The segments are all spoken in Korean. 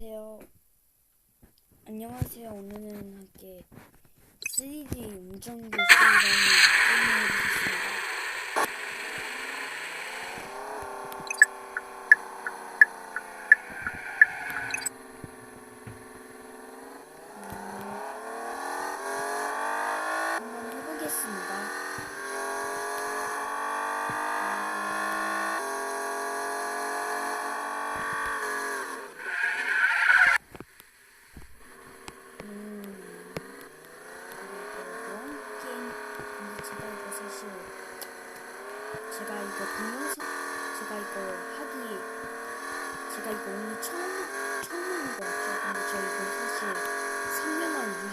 안녕하세요. 안녕하세요. 오늘은 함께 3D 음정교실이라는 게임을 해보겠습니다. 음, 한번 해보겠습니다. 음, 그리고 게임 근데 제가 이거 사실 제가 이거 동영상 제가 이거 하기 제가 이거 오늘 처음 처음 하는 거 같죠? 근데 저 이거 사실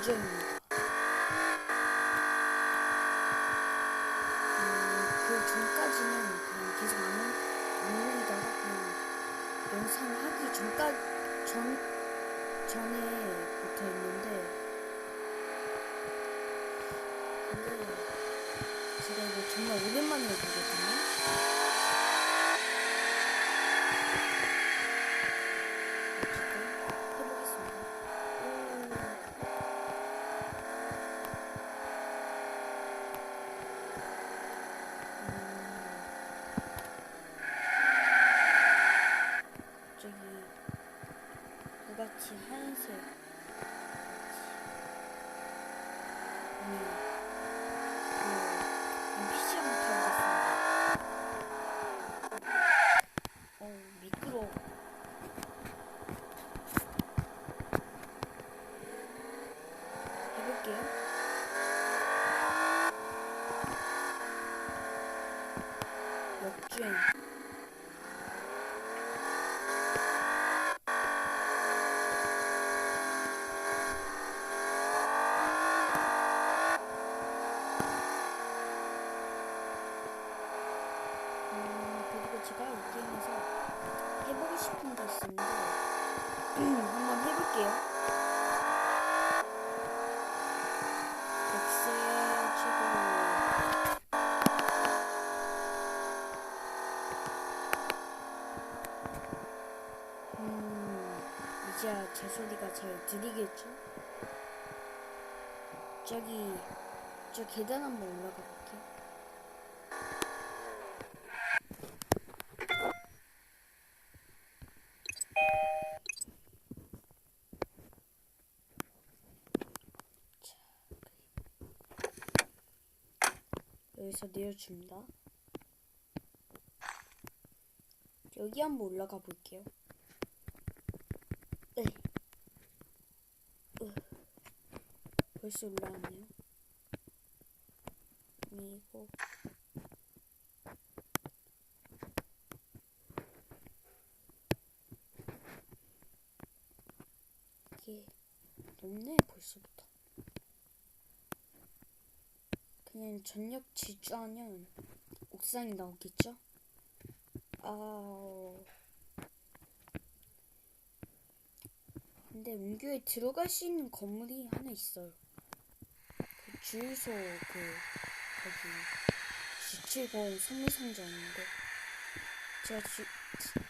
3년한 유저입니다. 음, 그 전까지는 그냥 계속 안, 올- 안 올리다가 그냥 영상을 하기 전까 전 전에부터 있는데 근데 제가 이거 정말 오랜만에 보거든요. 어쨌든 해보겠습니다. 오. 음. 저기 부가티 하얀색 아니 그 NPC 한번 타보겠습니다 어우 미끄러워 해볼게요 역주행 음, 그리고 제가 이 게임에서 해보고 싶은 게 있었는데 한번 해볼게요. 백세 최고. 음, 이 제 소리가 잘 들리겠죠? 저기 저 계단 한번 올라가 볼게요. 여기서 내려줍니다. 여기 한번 올라가 볼게요. 네. 으. 벌써 올라왔네요. 그리고 이게 높네 벌써부터. 그냥 전력 질주하면 옥상이 나오겠죠? 아, 근데 은교에 들어갈 수 있는 건물이 하나 있어요. 그 주유소 그 거기 G70 선물상자인데 제가 G,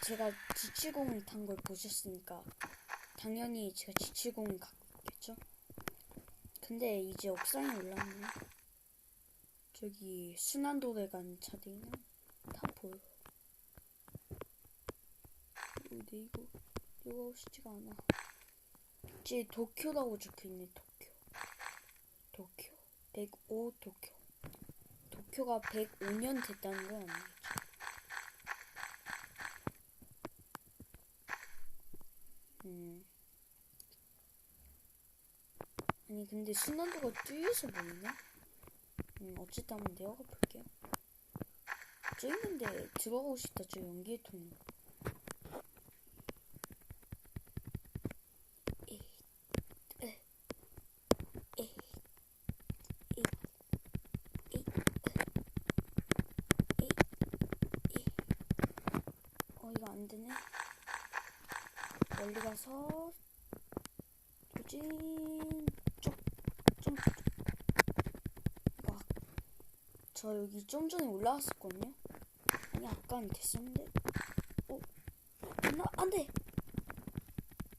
제가 G70을 탄 걸 보셨으니까 당연히 제가 G70을 갖고 있겠죠? 근데 이제 옥상에 올라왔네. 저기 순환도에 가는 차들이는 다 보여. 근데 이거 이거 쉽지가 않아. 제 도쿄라고 적혀있네 도쿄. 도쿄 105 도쿄. 도쿄가 105년 됐다는 건 아니겠죠? 음. 아니 근데 순환도가 뚫려서 보이네. 음, 어쨌든 한번 내려가 볼게요. 저 있는데 들어가고 싶다, 저 연기의 통. 에이, 으, 에이, 에이, 에이, 으, 에이, 에이. 어, 이거 안 되네. 멀리 가서, 도진, 쪽, 좀, 와, 저 여기 좀 전에 올라왔었거든요. 아니 아까는 됐었는데. 어? 나 안돼.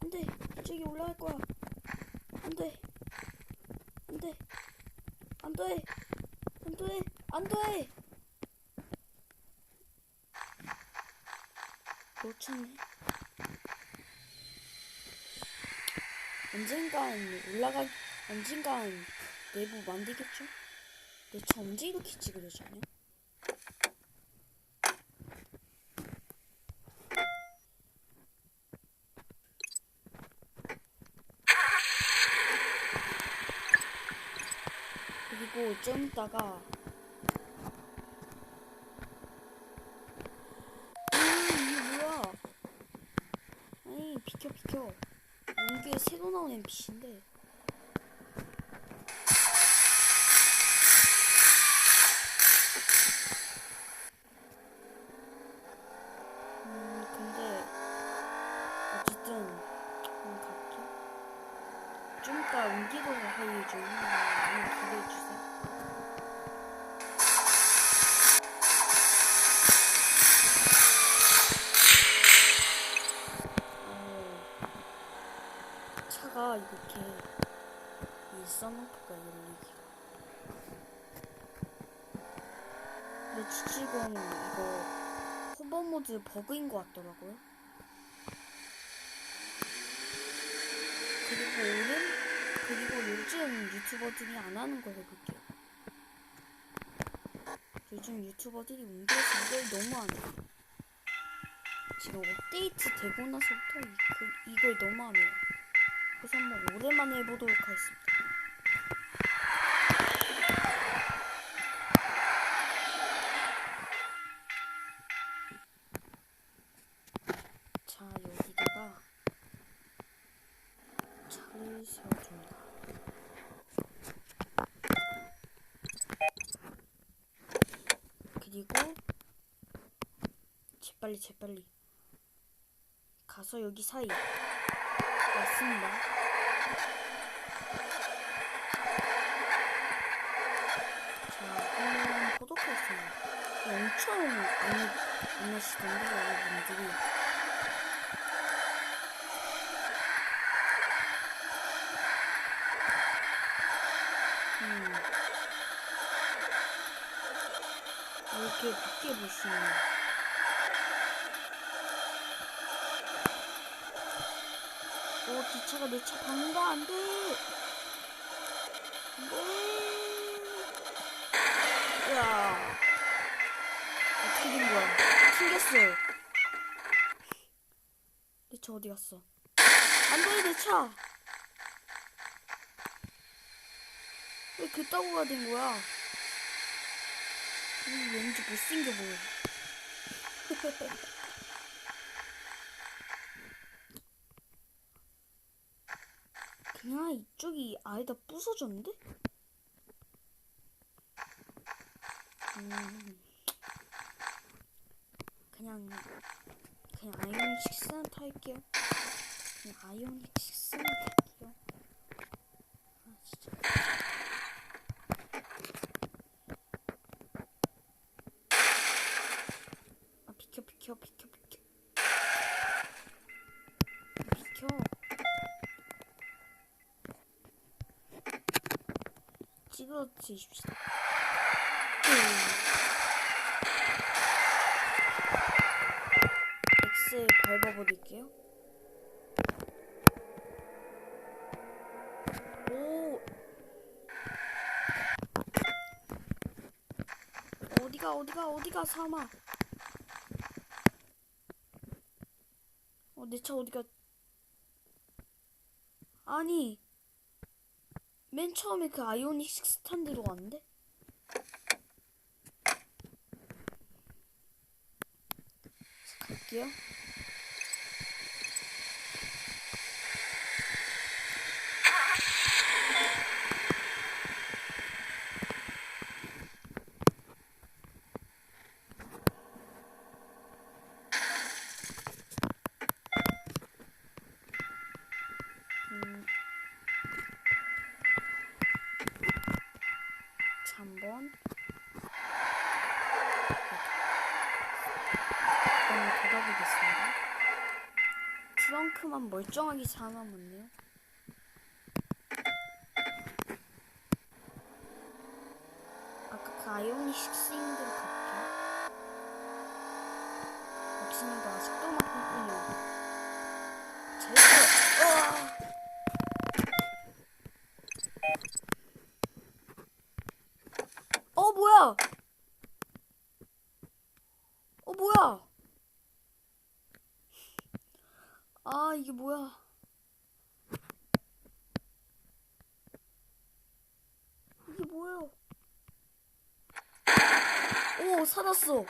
안돼. 갑자기 올라갈 거야. 안 돼. 안 돼. 안 돼. 안 돼. 안 돼. 놓쳤네. 언젠간 올라갈, 언젠간 내부 만들겠죠? 저 언제 이렇게 찌그러지냐? 그리고 좀 있다가 음 이게 뭐야 아니 비켜 비켜 benim peşinde. 이 써놓을까 열리기가 근데 지금 이거 호버 모드 버그인 것 같더라고요. 그리고 오늘 그리고 요즘 유튜버들이 안 하는 걸 해볼게요. 요즘 유튜버들이 옮겨서 이걸 너무 안 해요. 지금 업데이트 되고 나서부터 이, 그, 이걸 너무 안 해요. 그래서 한번 오랜만에 해보도록 하겠습니다 자 여기다가 차를 세워줍니다 그리고 재빨리 재빨리. 가서 여기 사이. 왔습니다. 자 한번 보도록하겠습니다 엄청 안, 안 하시던데 여러분들이. 음. 이렇게 밖에 보시면 오 기차가 내차 박는다 안돼. 안돼 야. 어떻게 된 거야? 튕겼어. 내차 어디 갔어? 안 돼 내 차. 왜 그따구가 된 거야? 음, 왠지 못생겨 보여. 그냥 이쪽이 아예 다 부서졌는데? 음, 그냥, 그냥 아이오닉 6는 탈게요. 그냥 아이오닉 6는 탈게요. 아, 진짜. 아 비켜 비켜 비켜 비켜 비켜 찍어주십시오. X 밟아버릴게요. 오. 어디가 어디가 어디가 사마? 어, 내 차 어디가? 아니, 맨 처음에 그 아이오닉 6 스탠드로 왔는데? 자, 갈게요. 음. 자, 한번. 한번 닫아보겠습니다. 멀쩡하게 살아남았네요. 아까 그 아이오닉 식스인들 같아. 역시나도 아직도 막 꿈꾸려. 제발, 으아! 어, 뭐야? 어, 뭐야? 아, 이게 뭐야? 뭐야? 오, 살았어.